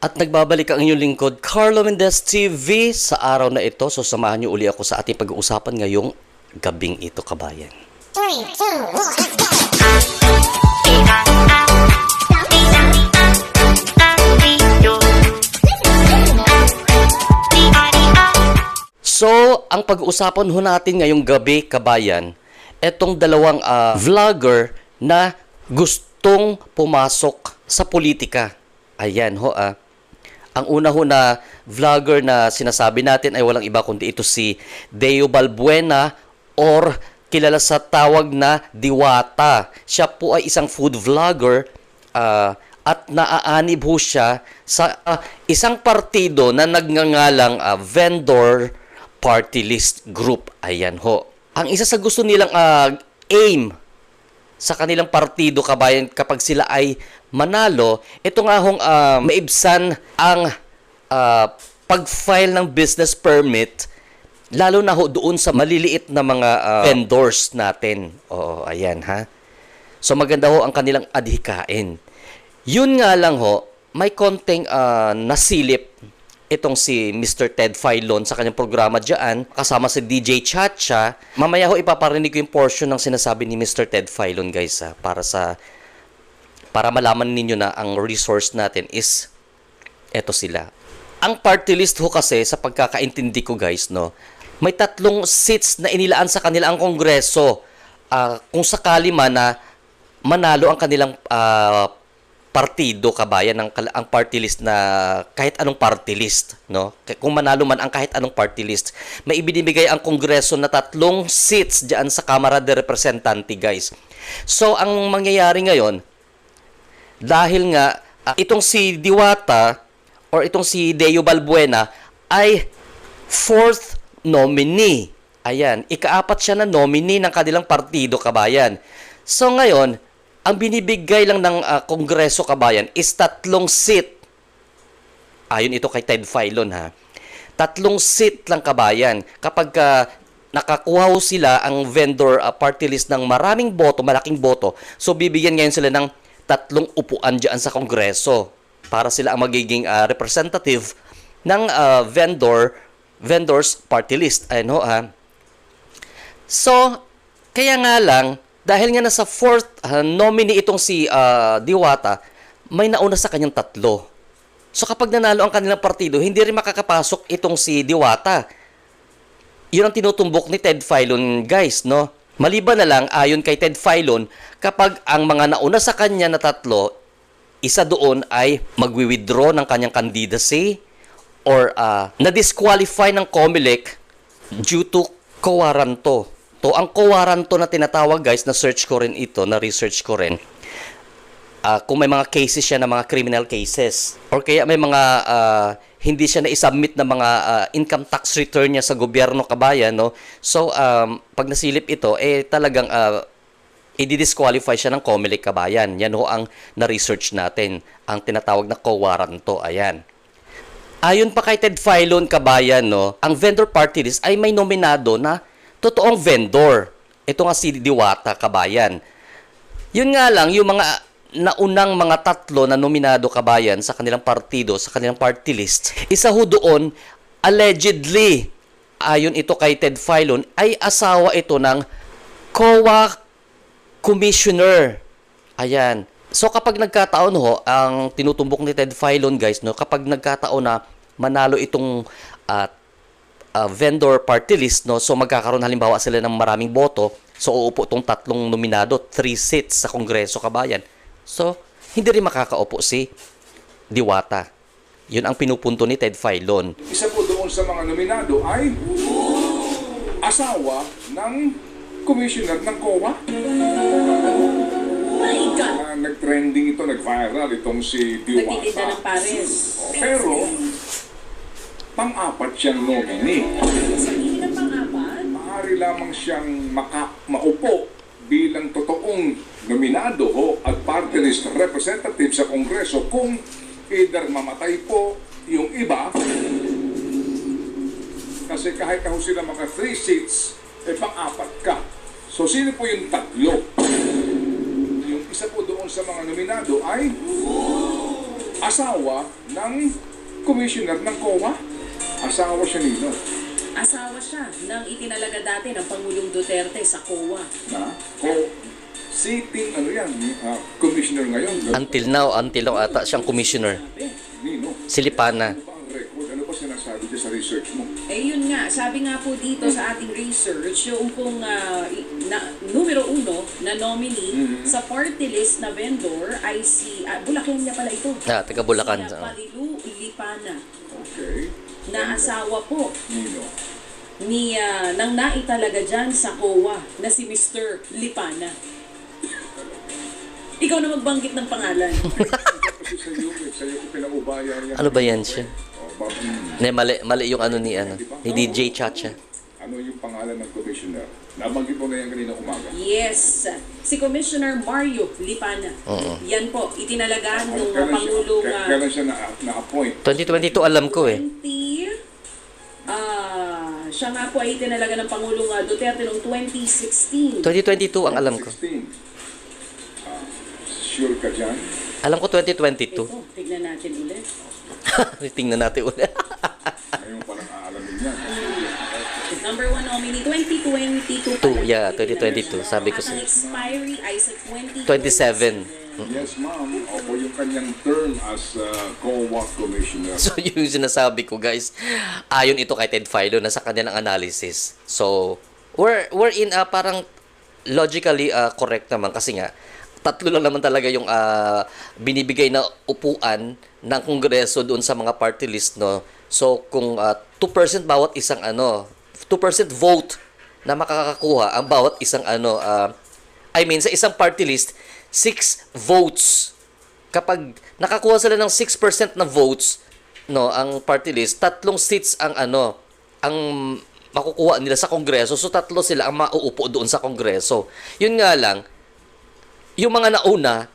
At nagbabalik ang inyong lingkod, Carlo Mendez TV. Sa araw na ito, so samahan niyo uli ako sa ating pag-uusapan ngayong gabing ito, kabayan. Let's go! So, ang pag-uusapan ho natin ngayong gabi, kabayan, etong dalawang ah, vlogger na gustong pumasok sa politika. Ayan ho ah. Ang una ho na vlogger na sinasabi natin ay walang iba kundi ito si Deo Balbuena or kilala sa tawag na Diwata. Siya po ay isang food vlogger ah, at naaanib ho siya sa ah, isang partido na nagngangalang ah, vendor party list group. Ayan ho. Ang isa sa gusto nilang ah, aim sa kanilang partido kabayan kapag sila ay manalo, ito nga hong ah, maibsan ang ah, pag-file ng business permit lalo na ho doon sa maliliit na mga ah, vendors natin. Oo, ayan ha. So maganda ho ang kanilang adhikain. Yun nga lang ho, may konting ah, nasilip itong si Mr. Ted Filon sa kanyang programa dyan, kasama si DJ Chacha. Mamaya ho ipaparinig ko yung portion ng sinasabi ni Mr. Ted Filon guys ha, para sa para malaman ninyo na ang resource natin is eto sila. Ang party list ho kasi sa pagkakaintindi ko guys no, may tatlong seats na inilaan sa kanila ang kongreso. Ah, kung sakali man na manalo ang kanilang ah, partido kabayan ng ang party list na kahit anong party list no kung manalo man ang kahit anong party list may ibinibigay ang kongreso na tatlong seats diyan sa Kamara de Representante guys so ang mangyayari ngayon dahil nga ah, itong si Diwata or itong si Deo Balbuena ay fourth nominee. Ayan, ikaapat siya na nominee ng kanilang partido kabayan. So ngayon, ang binibigay lang ng ah, Kongreso kabayan is tatlong seat. Ayon ito kay Ted Filon ha. Tatlong seat lang kabayan. Kapag ah, nakakuha sila ang vendor ah, party list ng maraming boto, malaking boto, so bibigyan ngayon sila ng tatlong upuan dyan sa Kongreso para sila ang magiging ah, representative ng ah, vendor vendors party list. Ayun ho ha. So, kaya nga lang, dahil nga nasa fourth ah, nominee itong si ah, Diwata, may nauna sa kanyang tatlo. So kapag nanalo ang kanilang partido, hindi rin makakapasok itong si Diwata. Yun ang tinutumbok ni Ted Filon, guys, no? Maliban na lang, ayon kay Ted Filon, kapag ang mga nauna sa kanya na tatlo, isa doon ay magwi-withdraw ng kanyang candidacy or ah, na-disqualify ng COMELEC due to kowaranto. To, ang kowaranto na tinatawag guys, na search ko rin ito, na research ko rin, ah, kung may mga cases siya na mga criminal cases. Or kaya may mga ah, hindi siya na-submit na mga ah, income tax return niya sa gobyerno kabayan no? So um, pag nasilip ito eh talagang ah, i-disqualify siya ng COMELEC kabayan. Yan ho ang na-research natin ang tinatawag na kowaranto ayan. Ayon pa kay Ted Filon Kabayan, no, ang vendor party list ay may nominado na totoong vendor. Ito nga si Diwata Kabayan. Yun nga lang, yung mga naunang mga tatlo na nominado kabayan sa kanilang partido, sa kanilang party list, isa ho doon, allegedly, ayon ito kay Ted Filon, ay asawa ito ng COA commissioner. Ayan. So kapag nagkataon ho, ang tinutumbok ni Ted Filon guys, no, kapag nagkataon na manalo itong at uh, vendor party list, no, so magkakaroon halimbawa sila ng maraming boto, so uupo itong tatlong nominado, three seats sa Kongreso kabayan. So, hindi rin makakaupo si Diwata. Yun ang pinupunto ni Ted Filon. Isa po doon sa mga nominado ay asawa ng commissioner ng COA. Ah, nag-trending ito, nag-viral itong si Nagtitinda Diwata. ng pares. Pero, pang-apat siyang nominee. Maaari lamang siyang maka maupo bilang totoong nominado ho at party list representative sa Kongreso kung either mamatay po yung iba kasi kahit na ho sila maka three seats eh pang-apat ka. So sino po yung tatlo? Yung isa po doon sa mga nominado ay asawa ng commissioner ng COA. Asawa siya nino. Asawa siya ng itinalaga dati ng Pangulong Duterte sa COA. Na? Co sitting ano yan, ah, commissioner ngayon. Until now, until now ata siyang commissioner. Sabi. Nino. Silipana. Ano? Ano sinasabi sa research mo? Eh yun nga, sabi nga po dito sa ating research, yung pong i- na, numero uno na nominee sa party list na vendor ay si, ah, Bulacan niya pala ito. Ah, taga Bulacan, Si. Na asawa po ni ah, nang naitalaga dyan sa COA na si Mr. Lipana. Ikaw na magbanggit ng pangalan. Ano ba yan siya? Ne, mali, mali yung ano ni, ano, ni DJ Chacha. Ano yung pangalan ng commissioner? Nabanggit mo na yan kanina umaga. Yes, si Commissioner Mario Lipana. Yan po, itinalaga nung uh, kailan siya, Pangulong uh, kailan siya na, na-appoint? 2022 alam ko eh. 20, siya nga po ay itinalaga ng Pangulong uh, Duterte noong 2016. 2022 ang alam ko. 16. Ah, sure ka dyan? Alam ko 2022. Ito, tignan natin ulit. Tingnan natin ulit. Ngayon palang aalamin yan. Number one nominee, 2022 Two, pala yeah, yung 2022. itinalaga. Sabi ko At sa- ang expiry ay sa 2027. 27. Yes, ma'am. Kanyang term as uh, COA commissioner. So yung sinasabi ko guys, ayon ito kay Ted Philo na sa kanilang analysis. So we're we're in a parang logically uh, correct naman kasi nga tatlo lang naman talaga yung uh, binibigay na upuan ng kongreso doon sa mga party list no. So kung uh, 2% bawat isang ano, 2% vote na makakakuha ang bawat isang ano uh, I mean sa isang party list 6 votes kapag nakakuha sila ng 6% na votes, no, ang party list, tatlong seats ang ano, ang makukuha nila sa kongreso. So tatlo sila ang mauupo doon sa kongreso. Yun nga lang, yung mga nauna,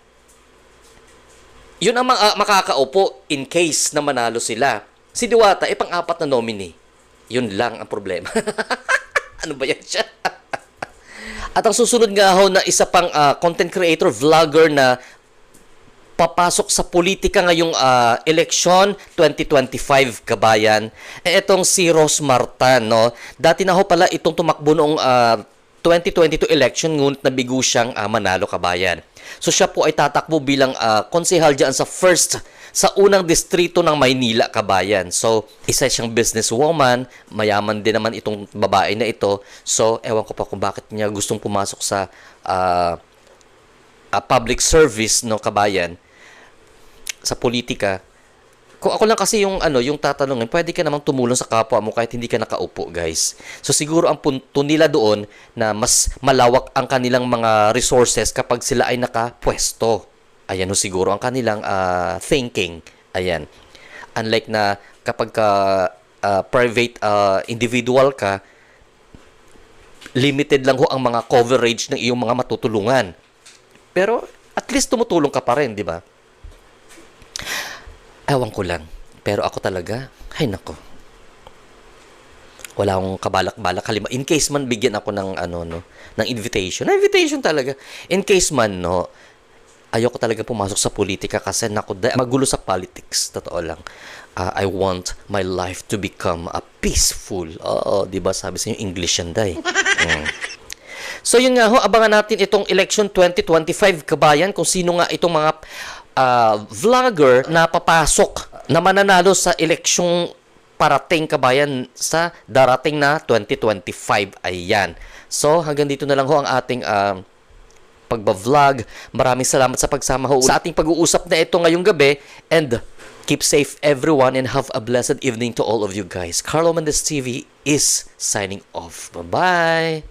yun ang mga makakaupo in case na manalo sila. Si Diwata, eh pang-apat na nominee. Yun lang ang problema. ano ba yan siya? At ang susunod nga ho na isa pang ah, content creator, vlogger na papasok sa politika ngayong ah, eleksyon 2025 kabayan. Eh itong si Rose Martan no? Dati na ho pala itong tumakbo noong ah, 2022 election ngunit nabigo siyang ah, manalo kabayan. So siya po ay tatakbo bilang ah, konsehal diyan sa first sa unang distrito ng Maynila kabayan. So isa siyang businesswoman mayaman din naman itong babae na ito. So ewan ko pa kung bakit niya gustong pumasok sa ah, public service no kabayan sa politika kung ako lang kasi yung ano yung tatanungin pwede ka namang tumulong sa kapwa mo kahit hindi ka nakaupo guys. So siguro ang punto nila doon na mas malawak ang kanilang mga resources kapag sila ay nakapwesto. Ayan ho siguro ang kanilang ah, thinking. Ayan. Unlike na kapag ka ah, private ah, individual ka limited lang ho ang mga coverage ng iyong mga matutulungan. Pero at least tumutulong ka pa rin, di ba? Ewan ko lang. Pero ako talaga, ay nako. Wala akong kabalak-balak halima. In case man bigyan ako ng ano no, ng invitation. Na invitation talaga. In case man no, ayoko talaga pumasok sa politika kasi nako magulo sa politics. Totoo lang. Ah, I want my life to become a peaceful. Oo, 'di ba? Sabi sa inyo English yan, day. Mm. So yun nga ho, abangan natin itong election 2025 kabayan kung sino nga itong mga ah, vlogger na papasok na mananalo sa eleksyong parating kabayan sa darating na 2025. Ayan. So hanggang dito na lang ho ang ating ah, pagba-vlog. Maraming salamat sa pagsama ho sa ating pag-uusap na ito ngayong gabi and keep safe everyone and have a blessed evening to all of you guys. Carlo Mendes TV is signing off. Bye-bye!